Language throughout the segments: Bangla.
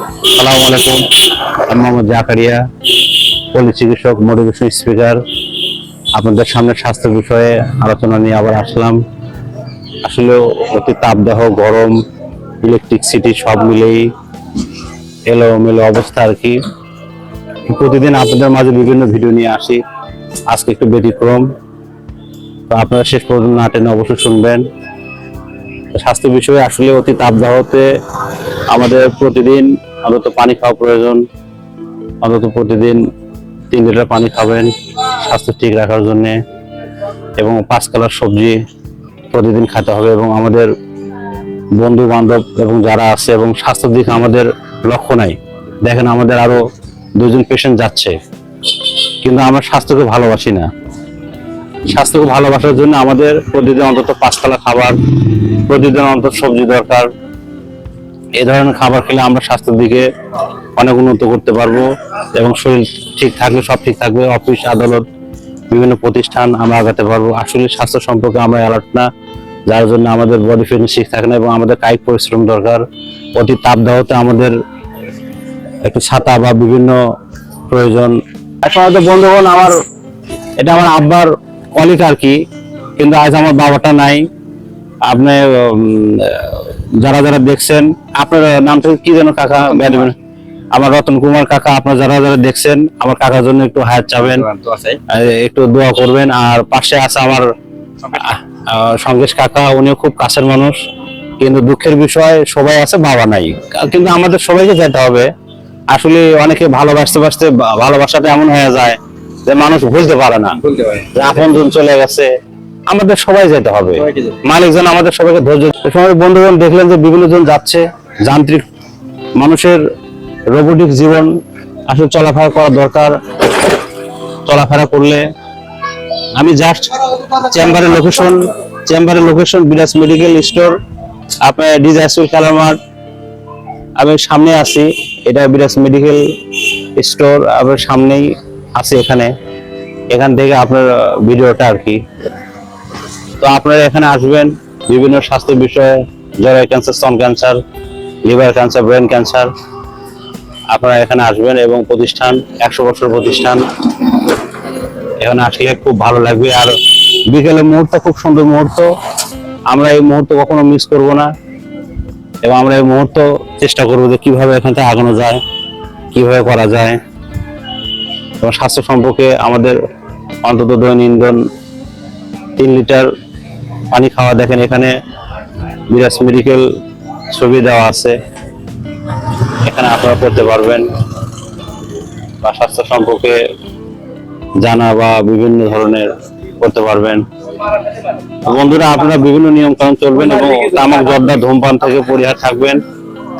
সালাম আলাইকুম। আমি মোহাম্মদ জাকারিয়া পল্লী চিকিৎসক মোটিভেশন স্পিকার আপনাদের সামনে স্বাস্থ্য বিষয়ে আলোচনা নিয়ে আবার আসলাম। আসলে অতি তাপদাহ, গরম ইলেকট্রিসিটি সব মিলেই এলোমেলো অবস্থা আর কি। প্রতিদিন আপনাদের মাঝে বিভিন্ন ভিডিও নিয়ে আসি। আজকে একটু ব্যতিক্রম। তো আপনারা শেষ পর্যন্ত না টেনে অবশ্যই শুনবেন। স্বাস্থ্য বিষয়ে আসলে অতি তাপদাহতে আমাদের প্রতিদিন অন্তত পানি খাওয়া প্রয়োজন। অন্তত প্রতিদিন তিন লিটার পানি খাবেন স্বাস্থ্য ঠিক রাখার জন্য। এবং পাঁচ কালার সবজি প্রতিদিন খেতে হবে এবং আমাদের বন্ধু বান্ধব এবং যারা আছে এবং স্বাস্থ্যের দিকে আমাদের লক্ষ্য নাই। দেখেন আমাদের আরও দুজন পেশেন্ট যাচ্ছে। কিন্তু আমরা স্বাস্থ্যকে ভালোবাসি না। স্বাস্থ্যকে ভালোবাসার জন্য আমাদের প্রতিদিন অন্তত পাঁচতলা খাবার, প্রতিদিন অন্তত সবজি দরকার। এই ধরনের খাবার খেলে আমরা স্বাস্থ্যের দিকে অনেক উন্নত করতে পারব এবং শরীর ঠিক থাকলে, সব ঠিক থাকবে। অফিস, আদালত, বিভিন্ন প্রতিষ্ঠান আমরা আগাতে পারব। আসলে স্বাস্থ্য সম্পর্কে আমরা অ্যালার্ট না, যার জন্য আমাদের বডি ফিটনেস ঠিক থাকে না এবং আমাদের কায়িক পরিশ্রম দরকার। অতি তাপদাহতে আমাদের একটু ছাতা বা বিভিন্ন প্রয়োজন। এখন হয়তো বন্ধুগণ, আমার এটা আমার আব্বার কলিক আর কি, কিন্তু আজ আমার বাবাটা নাই। আপনি যারা যারা দেখছেন আপনার নামটা কি যেন কাকা আমার রতন কুমার কাকা আপনার যারা যারা দেখছেন আমার কাকার জন্য একটু হায়াত চাবেন একটু দোয়া করবেন। আর পাশে আছে আমার সঙ্গেশ কাকা উনিও খুব কাছের মানুষ। কিন্তু দুঃখের বিষয় সবাই আছে বাবা নাই। কিন্তু আমাদের সবাইকে যেতে হবে। আসলে অনেকে ভালোবাসতে বাসতে ভালোবাসাটা এমন হয়ে যায় যে মানুষ ভুলতে পারে না। আপন চলে গেছে আমাদের সবাই যেতে হবে। মালিকজন আমাদের সবাইকে ধৈর্য সময় বন্ধুগণ দেখলেন যে বিভিন্ন জন যাচ্ছে যান্ত্রিক মানুষের রোবোটিক জীবন আসলে চলাফেরা করা দরকার। চলাফেরা করলে আমি জাস্ট চেম্বারের লোকেশন চেম্বারের লোকেশন বিরাজ মেডিকেল স্টোর আপনার ডিজাইসুল কালামার আমি সামনে আছি। এটা বিরাজ মেডিকেল স্টোর আপনার সামনেই আছে এখানে। এখান থেকে আপনার ভিডিওটা আর কি। তো আপনারা এখানে আসবেন, বিভিন্ন স্বাস্থ্য বিষয়ে, জরায়ু ক্যান্সার স্তন cancer liver cancer brain cancer আপনারা এখানে আসবেন এবং প্রতিষ্ঠান, একশো বছর প্রতিষ্ঠান, এখানে আসলে খুব ভালো লাগবে। আর বিকেলের মুহূর্ত খুব সুন্দর মুহূর্ত। আমরা এই মুহূর্ত কখনো মিস করব না এবং আমরা এই মুহূর্ত চেষ্টা করব যে কীভাবে এখান থেকে আগানো যায়, কীভাবে করা যায়। এবং স্বাস্থ্য সম্পর্কে আমাদের অন্তত দৈনন্দিন তিন লিটার পানি খাওয়া, দেখেন এখানে বিরাজ মেডিকেল ছবি দেওয়া আছে। এখানে আপনারা করতে পারবেন বা স্বাস্থ্য সম্পর্কে জানা বা বিভিন্ন ধরনের করতে পারবেন। বন্ধুরা, আপনারা বিভিন্ন নিয়ম কানুন চলবেন এবং তামাক, জর্দা, ধূমপান থেকে পরিহার থাকবেন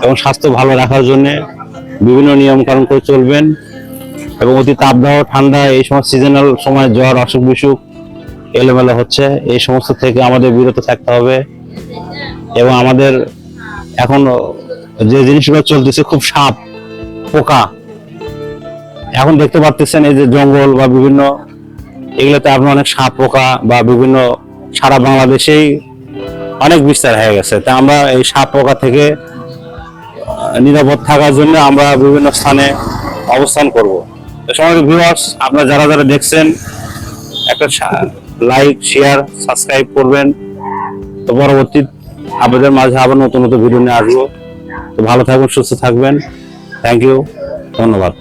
এবং স্বাস্থ্য ভালো রাখার জন্য বিভিন্ন নিয়ম কানুন করে চলবেন এবং অতি তাপদাহ, ঠান্ডা, এই সময় সিজনাল সময়, জ্বর অসুখ বিসুখ এলোমেলো হচ্ছে। এই সমস্ত থেকে আমাদের বিরত থাকতে হবে এবং আমাদের এখন যে জিনিসগুলো চলতেছে খুব সাপ, পোকা, এখন দেখতে পাচ্ছেন এই যে জঙ্গল বা বিভিন্ন, এগুলোতে আপনার অনেক সাপ, পোকা বা বিভিন্ন সারা বাংলাদেশেই অনেক বিস্তার হয়ে গেছে। তা আমরা এই সাপ, পোকা থেকে নিরাপদ থাকার জন্য আমরা বিভিন্ন স্থানে অবস্থান করব। সময় ভিউয়ার্স আপনারা যারা যারা দেখছেন, একটা লাইক শেয়ার সাবস্ক্রাইব করবেন। তো পরবর্তী আপনাদের মাঝে আবার নতুন নতুন ভিডিও নিয়ে আসব। তো ভালো থাকবেন সুস্থ থাকবেন। থ্যাংক ইউ ধন্যবাদ।